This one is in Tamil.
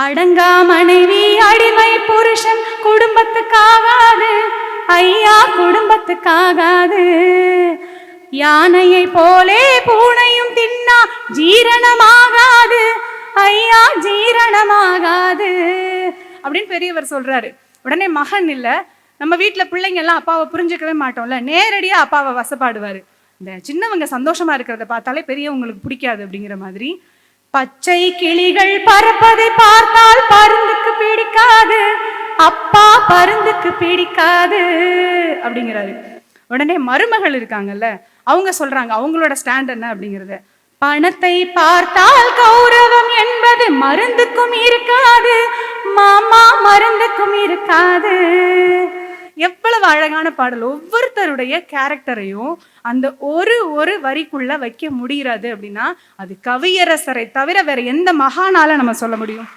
அடங்கா மனைவி அடிமை புருஷன் குடும்பத்துக்காகாது. ஐயா குடும்பத்துக்காகாது. யானையை போலே பூனையும் தின்னா ஜீரணமாகாது. ஐயா ஜீரணமாகாது. அப்படின்னு பெரியவர் சொல்றாரு. உடனே மகன் இல்ல. நம்ம வீட்டில் பிள்ளைங்க எல்லாம் அப்பாவை புரிஞ்சுக்கவே மாட்டோம்ல. நேரடியா அப்பாவை வசப்பாடுவாரு. இந்த சின்னவங்க சந்தோஷமா இருக்கிறத பார்த்தாலே பெரியவங்களுக்கு பிடிக்காது அப்படிங்கிற மாதிரி பச்சை கிளிகள் பறப்பதை பார்த்தால் பருந்துக்கு பிடிக்காது. அப்பா பருந்துக்கு பிடிக்காது அப்படிங்கிறாரு. உடனே மருமகள் இருக்காங்கல்ல அவங்க சொல்றாங்க அவங்களோட ஸ்டாண்ட் என்ன அப்படிங்கறத. பணத்தை பார்த்தால் கௌரவம் என்பது மருந்துக்கும் இருக்காது. மாமா மருந்துக்கும் இருக்காது. அழகான பாடல். ஒவ்வொருத்தருடைய கேரக்டரையும் அந்த ஒரு ஒரு வரிக்குள்ள வைக்க முடிகிறது அப்படின்னா அது கவியரசரை தவிர வேற எந்த மகானால நம்ம சொல்ல முடியும்?